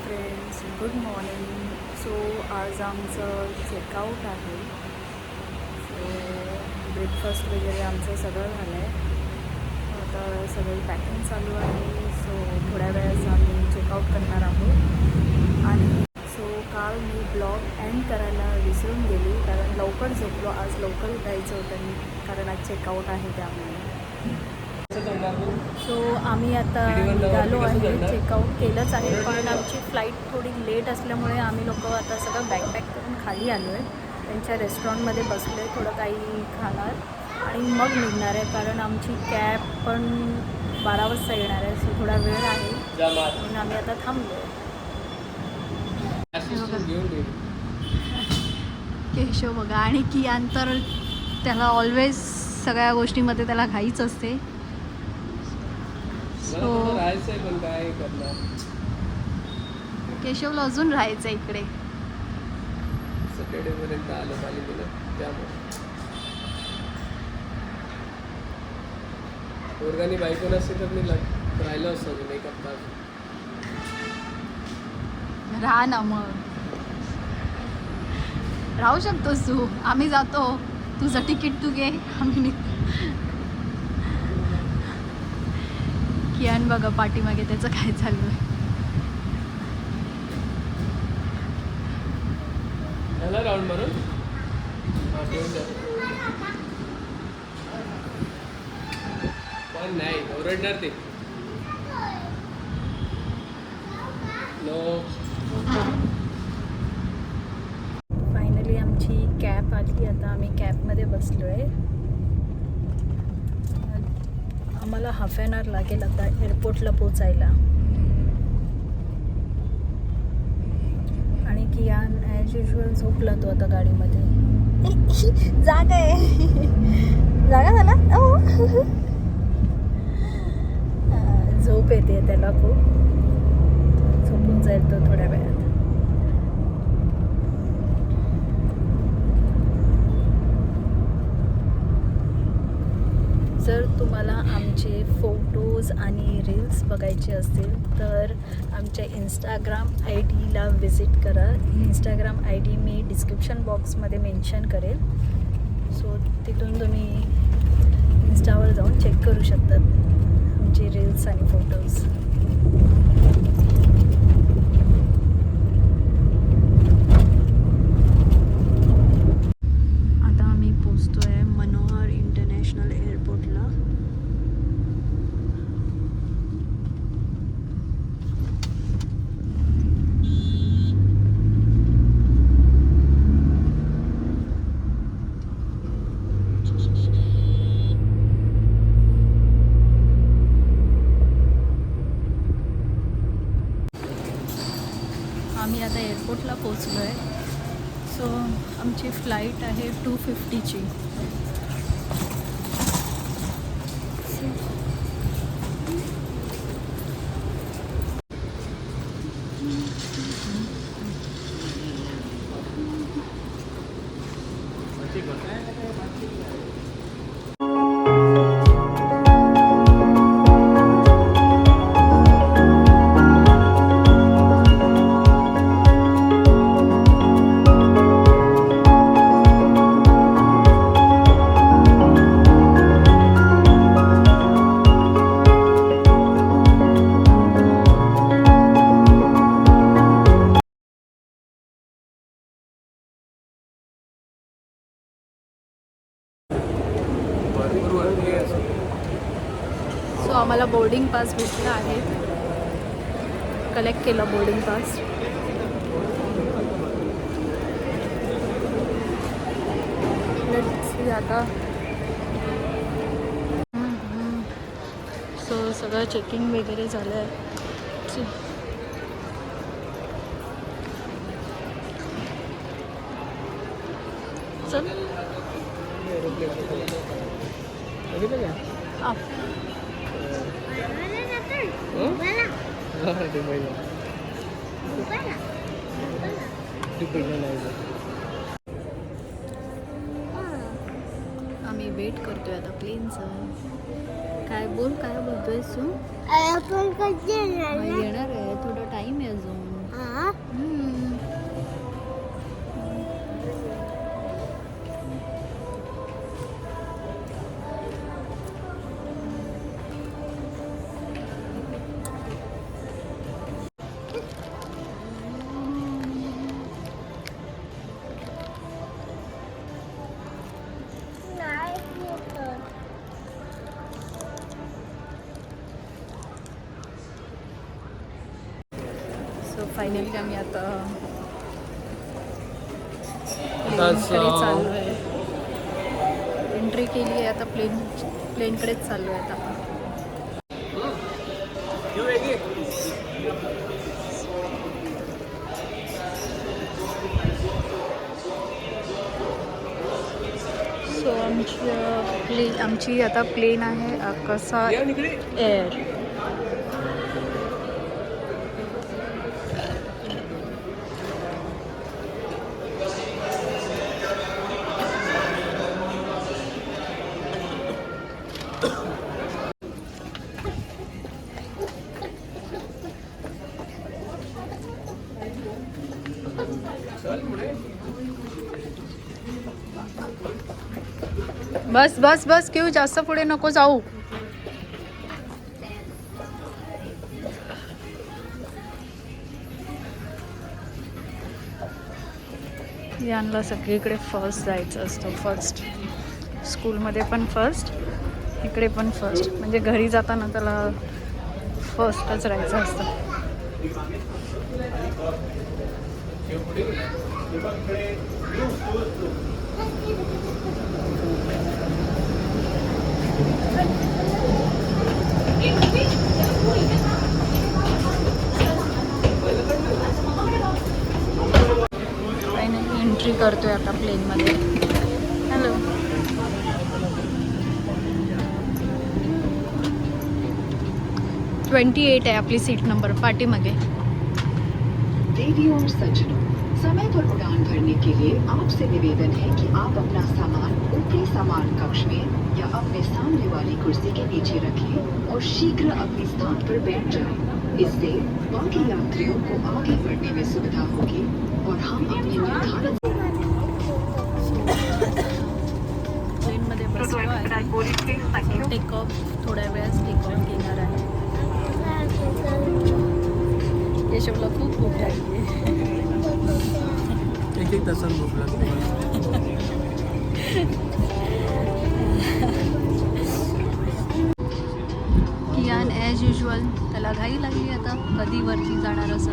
Friends good morning so आज आमचं checkout आहे. सो ब्रेकफास्ट वगैरे आमचं सगळं झालं आहे आता सगळी पॅकिंग चालू आहे. सो थोड्या वेळात आम्ही चेकआउट करणार आहोत. आणि सो काल मी ब्लॉग एंड करायला विसरून गेली. कारण लवकर झोपलो. आज लवकर उठायचं होतं. मी कारण आज चेकआउट आहे त्यामुळे. सो आम्ही आता निघालो आहे चेकआउट केलंच आहे पण आमची फ्लाईट थोडी लेट असल्यामुळे आम्ही लोक आता सगळं बॅकपॅक करून खाली आलो आहे त्यांच्या रेस्टॉरंटमध्ये बसले थोडं काही खाणार. आणि मग निघणार आहे कारण आमची कॅब पण बारा वाजता येणार आहे सो थोडा वेळ आहे. म्हणून आम्ही आता थांबलो केशव बघा आणि कियान तर त्याला ऑलवेज सगळ्या गोष्टीमध्ये त्याला घाईच असते. सो करणार? केशवला अजून राहायचं इकडे. सॅटर्डे पर्यंत आलं पालिकेला त्यामुळे. पोरगानी बायको नसते तर मी राहिलो असतो अजून एक हप्ता राहा ना मग. राहू शकतोस तू. आम्ही जातो. तुझं तिकीट तू घे. आम्ही कियान बघा पाठीमागे त्याचं काय चालू आहे. फायनली आमची कॅब आली. आता आम्ही कॅबमध्ये बसलो आहे आम्हाला हाफ ॲन आवर लागेल आता एअरपोर्टला पोचायला आणि कियान ॲज युजल झोपला तो आता गाडीमध्ये. जागा आहे. जागा झाला? ओ झोप येते त्याला खूप. झोपून जाईल तो थोड्या वेळात जर तुम्हाला आमचे फोटोज आणि रील्स बघायचे असतील तर आमच्या इंस्टाग्राम आय डीला व्हिजिट करा. इंस्टाग्राम आय डी मी डिस्क्रिप्शन बॉक्समध्ये मेन्शन करेल. सो तिथून तुम्ही इंस्टावर जाऊन चेक करू शकतात आमचे रील्स आणि फोटोज आता आम्ही पोचतोय मनोहर इंटरनॅशनल एअरपोर्टला आम्ही आता एअरपोर्टला पोचलो आहे सो आमची फ्लाईट आहे टू फिफ्टीची भरपूर बोर्डिंग पास भेटला आहे. कलेक्ट केला बोर्डिंग पास आता. सो सगळं चेकिंग वगैरे झालं आहे चल बघितलं का? आप हं? हा, दुबईला. दुबईला नाही जात. आम्ही वेट करतोय आता प्लेनचं काय बोल काय बोलतोय मग येणार आहे थोडा टाइम आहे अजून. सो फायनली आम्ही आता चाललो आहे एंट्री केली आहे आता प्लेन प्लेनकडेच चाललो आहे आता आपण. सो आमची प्ले आमची आता प्लेन आहे कसा एअर बस बस बस घेऊ जास्त पुढे नको जाऊ. यांना सगळीकडे फर्स्ट जायचं असतं फर्स्ट स्कूलमध्ये पण फर्स्ट इकडे पण फर्स्ट म्हणजे घरी जाताना त्याला फर्स्टच राहायचं असतं. फायनली एंट्री करतोय आता प्लेनमध्ये हॅलो ट्वेंटी एट आहे आपली सीट नंबर पाठीमागे. देवियों और सज्जनों समय पर उड़ान भरने के लिए आपसे निवेदन है कि आप अपना सामान ऊपरी सामान कक्ष में या अपने सामने वाली कुर्सी के नीचे रखें और शीघ्र अपने स्थान पर बैठ जाएँ। इससे बाकी यात्रियों को आगे बढ़ने में सुविधा होगी और हम अपने निर्धारित टेक ऑफ़ थोड्या वेळात टेक ऑफ़ घेणार आहे यशवला खूप भूक लागली. एक एक तासात भूक लागते कियान ॲज युजल त्याला घाई लागली आता. कधी वरती जाणार असं?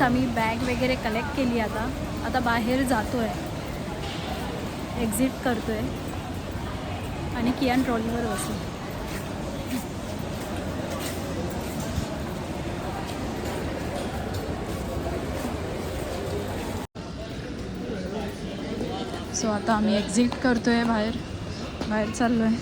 आम्ही बॅग वगैरे कलेक्ट केली आता आता बाहेर जातो आहे एक्झिट करतो आहे आणि कियान ट्रॉलीवर बसू सो आता आम्ही एक्झिट करतो आहे बाहेर. बाहेर चाललो आहे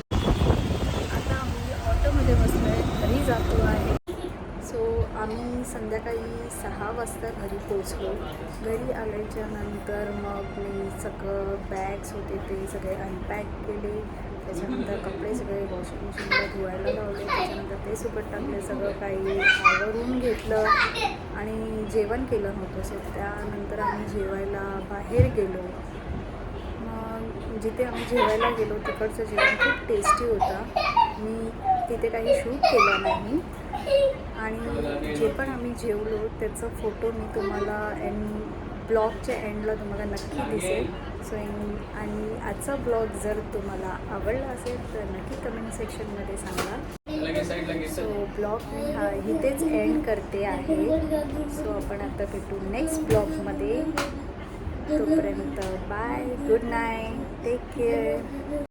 आता आम्ही ऑटोमध्ये बसलो आहे घरी जातो आहे सो आम्ही संध्याकाळी सहा वाजता घरी पोचलो घरी आल्याच्यानंतर मग मी सगळं बॅग्स होते ते सगळे अनपॅक केले. त्याच्यानंतर कपडे सगळे वॉशिंग मशीनला धुवायला लावले. त्याच्यानंतर ते सुकट टाकले सगळं काही आवरून घेतलं आणि जेवण केलं नव्हतं. सो त्यानंतर आम्ही जेवायला बाहेर गेलो. मग जिथे आम्ही जेवायला गेलो तिकडचं जेवण खूप टेस्टी होता. मी तिथे काही शूट केलं नाही. आणि जे पण आम्ही जेवलो त्याचा फोटो मी तुम्हाला एंड ब्लॉगच्या एंडला तुम्हाला नक्की दिसेल. सो आणि आजचा ब्लॉग जर तुम्हाला आवडला असेल तर नक्की कमेंट सेक्शनमध्ये सांगा. सो ब्लॉग मी हा इथेच एंड करते आहे. सो आपण आता भेटू नेक्स्ट ब्लॉगमध्ये तोपर्यंत bye good night take care